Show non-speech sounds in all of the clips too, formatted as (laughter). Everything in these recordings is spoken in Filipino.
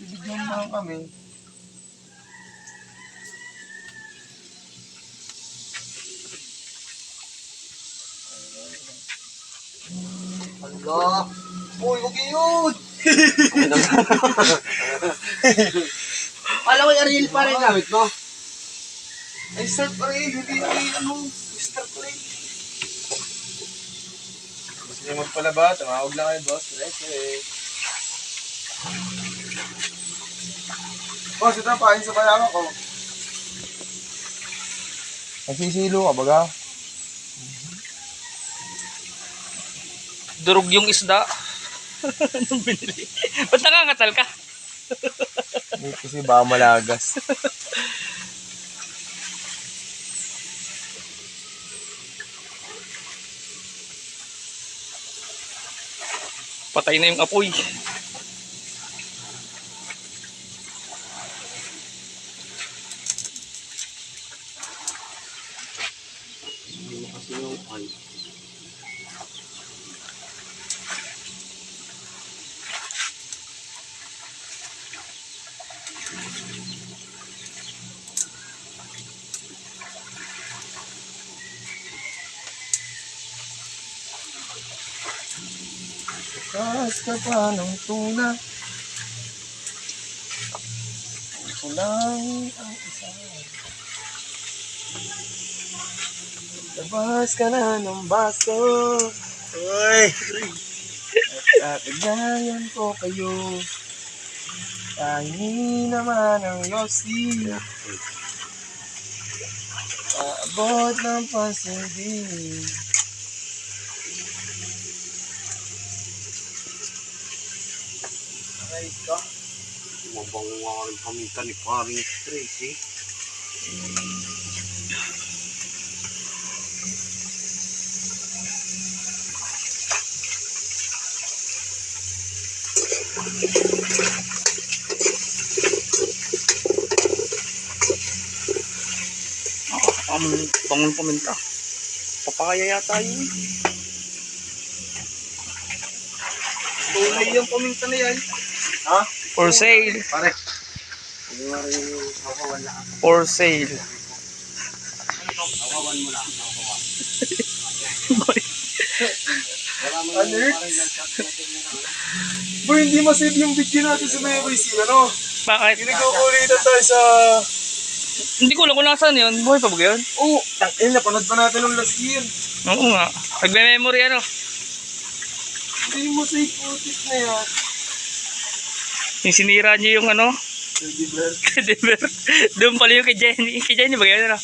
Bibigyan mo lang kami. Allah. Uy, huwag yun. Alam ko, Ariel pa rin gamit mo. Ay, start pa rin. Hindi ay ano. Start pa rin. Gusto niyo magpalaba? Tumawag lang kayo, boss. Direct eh. Boss, ito pahin sa bayawa ko. Nagsisilo ka baga? Durog yung isda. (laughs) Anong binili? Ba't nangangatal ka? Hindi kasi baka malagas. Patay na yung apoy. Ay. Taas ka pa ng tuna. Ito lang ang isa. Labas ka na ng baso. Uy! At tignayan ko kayo. Pahingi naman ang Yossi. Paabot ng pansindi. Aray ka. Mabango nga rin paminta ni paring Tracy. Ah, um, pangon paminta. Papakaya yata yun. Tunay yung paminta na yan. Ha? For sale. Pare. For sale. Hawawan mo lang. Hawawan. Wala mo Ano? yung parang nag-shot natin na ano. Bro, hindi masave yung video natin sa Nueva Ecija, no? Bakit? Pinagkukulitan tayo sa... Hindi ko alam kung nasaan yun. Buhay pa ba yun? Oo, oh, tangin, napanood pa natin ng last year. Oo nga. Nagme-memory ano. Hindi mo save footage na yan. Yung sinira niya yung ano. Teddy bear. (laughs) Teddy bear. Doon pala yung kay Jenny. Kay Jenny ba yun? Ano?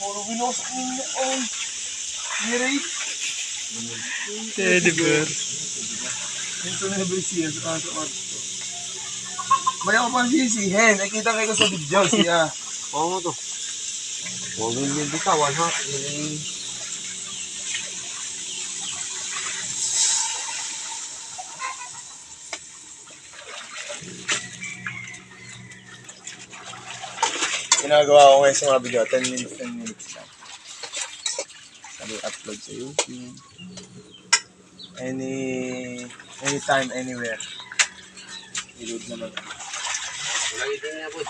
Puro binosak ninyo. Oh. Niray. Teddy bear. Yung sa Nueva Ecija, sa kaso ko. May ako pang sisihin. Nakita kayo sa video siya. (laughs) Oo nga to. Huwag mo yung bitawan ha. Eh, Ginagawa ko ngayon sa mga video. 10 minutes, 10 minutes lang. Sabi upload sa YouTube. Any, anytime, anywhere. I-load naman. Wala ito na po.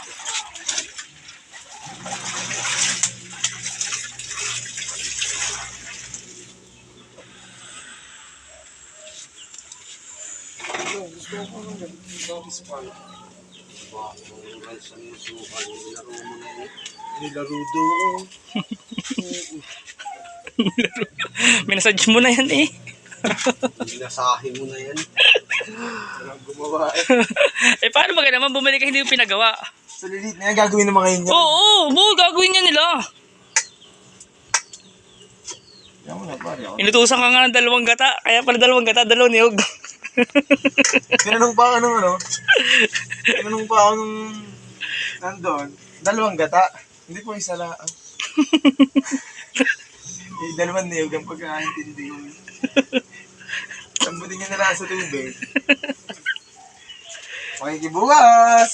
Gusto ko nung ang rice ang musukal. Nilaro mo na yun. Nilaro doon. (laughs) Minasage mo na yan eh. Binasahin mo na yan. Walang gumawa eh. (laughs) eh paano ba naman bumili ka hindi mo pinagawa? Sa lilit na yan, gagawin ng mga inyo. Oo, oo, oo, gagawin niya nila. Yan mo na, pare. ako. Inutusan ka nga ng dalawang gata. Kaya pala dalawang gata, dalawang niyog. (laughs) Tinanong pa ako nung ano. Tinanong pa ako nung nandun. Dalawang gata. Hindi po isa lang. Eh, dalawang niyog ang pagkakaintindi ko. (laughs) Lambutin niya na lang sa tubig. Makikibukas!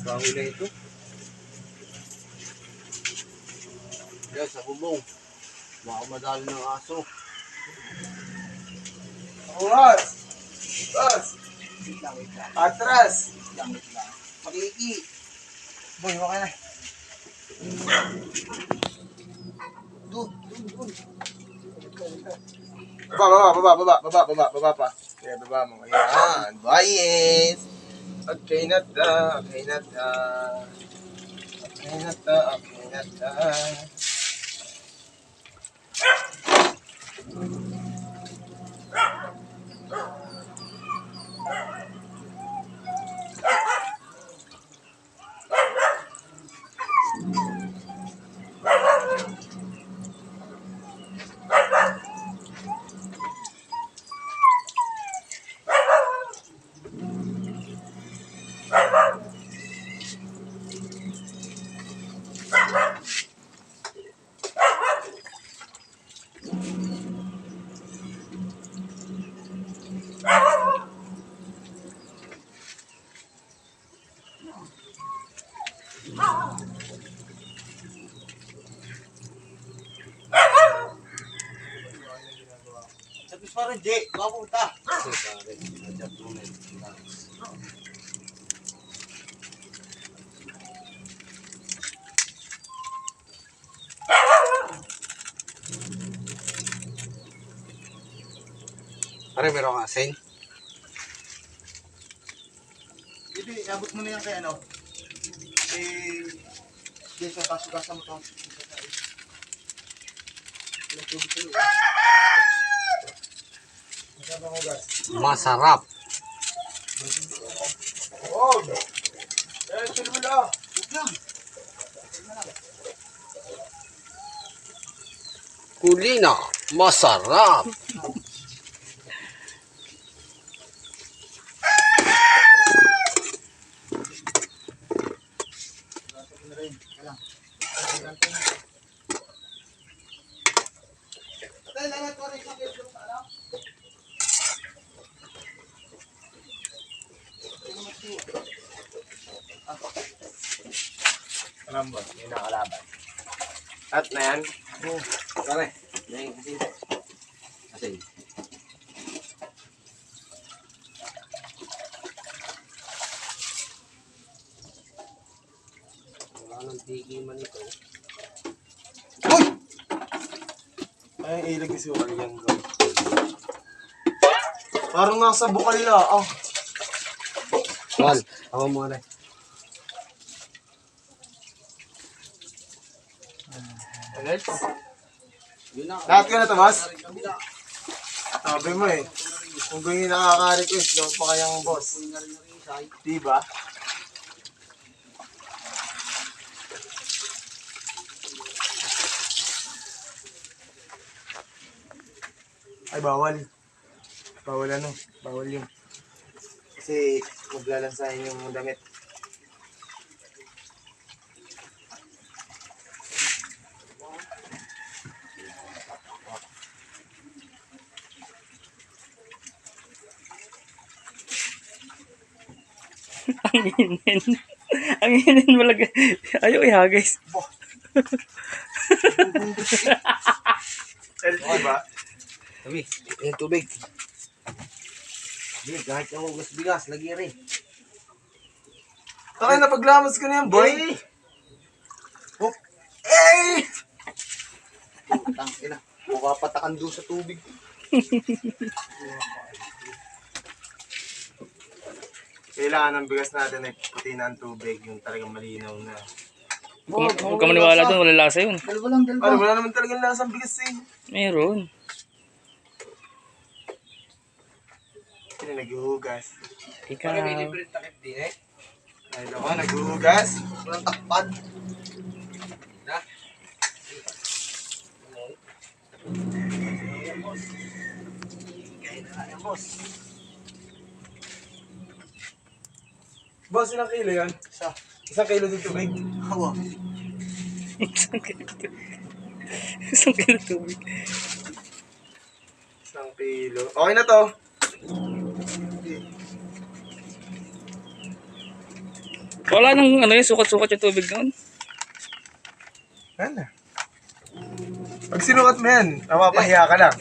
Bago na ito. Yan, sa bubong. Baka madali ng aso. Bukas! Bukas! Atras! Pakiki. Boy, okay na. Baba, baba, baba, baba, baba, baba, pa. Kaya baba mo. Ayan. Boys! Okay na ta, okay na ta. Okay na ta, okay na ta. Jay, mapunta. Kasi pare, meron kang asin? Hindi, abot mo na yan kay ano. Eh, dito, kasugasa mo to. Ilang tubig hugas. Masarap. Lang. Lang. Kulina, masarap. Dahil lahat ko rin yung bedroom, ano? Alam ba? Yun ang kalaban. At na yan. May asin. Asin. Wala nang tigi man ito. Ay, ang ilag si Wally yan, bro. Parang nasa bukal nila, ah. Wal, ako mo na. Lahat ka na, Tomas? Sabi mo eh. Kung ganyan nakaka-request, daw pa kayang boss. Diba? Ay, bawal. Bawal ano? Bawal yun. Kasi maglalansahin yung damit. (laughs) Ang inin. Ang inin malaga. Ayaw ihagis. Eh, diba? Sabi, yung tubig. Hindi, kahit yung hugas bigas, lagi rin. Takay na paglamas ko na yan, boy. Oh. Eh! Tangina, mukha patakan doon sa tubig. Kailangan ng bigas natin ay puti na ang tubig, yung talagang malinaw na. Huwag ka maniwala doon, wala lasa yun. Dalawa lang, dalawa. Ano, wala naman talagang lasang bigas eh. Meron. Sino naghuhugas? Ikaw. Pare, may libre takip din eh. Ay, ako, naghuhugas? Walang takpan. Na? Kaya na yan, boss. Boss, ilang kilo yan? Isa. Isang kilo din tubig. Hawa. Isang kilo tubig. Isang kilo tubig. Isang kilo. Okay na to. Wala nang ano yun, sukat-sukat yung tubig noon. Ano? Pag sinukat mo yan, napapahiya ka lang.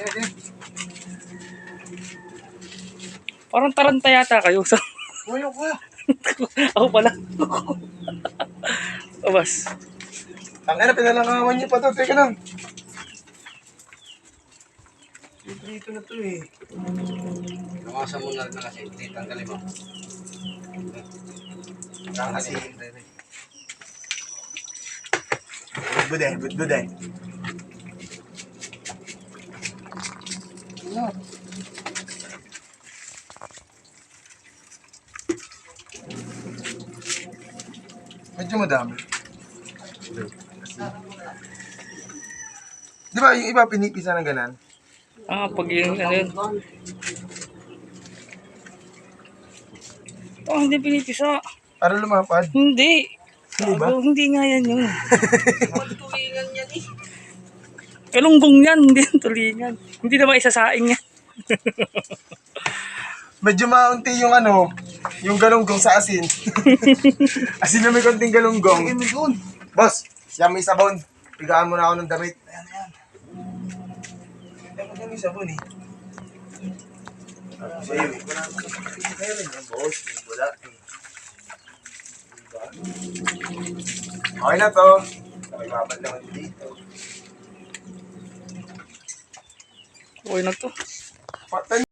Parang taranta yata kayo. Sa... Uyo ka. (laughs) Ako pala. (laughs) o, boss. Ang ina, pinalangawan niyo pa to. Teka lang. Dito na to eh. Lumasan mo na na kasi. Tanggalin mo. Kasi, Bude, bude, bude. Medyo madami. Di ba yung iba pinipisa ng ganan? Ah, pag yung ano yun. Oh, hindi pinipisa. Para lumapad. Hindi. Hindi ba? Gago, hindi nga yan yun. Kalunggong yan, hindi yan tulingan. Hindi naman isasaing yan. Medyo maunti yung ano, yung galunggong sa asin. (laughs) asin na may konting galunggong. Boss, siya may sabon. Pigaan mo na ako ng damit. Ayan, ayan. Dapat may sabon eh. Sa'yo eh. Meron yan, boss. Wala eh. Okay na to. Nakibabad naman dito. Okay na to. Pa-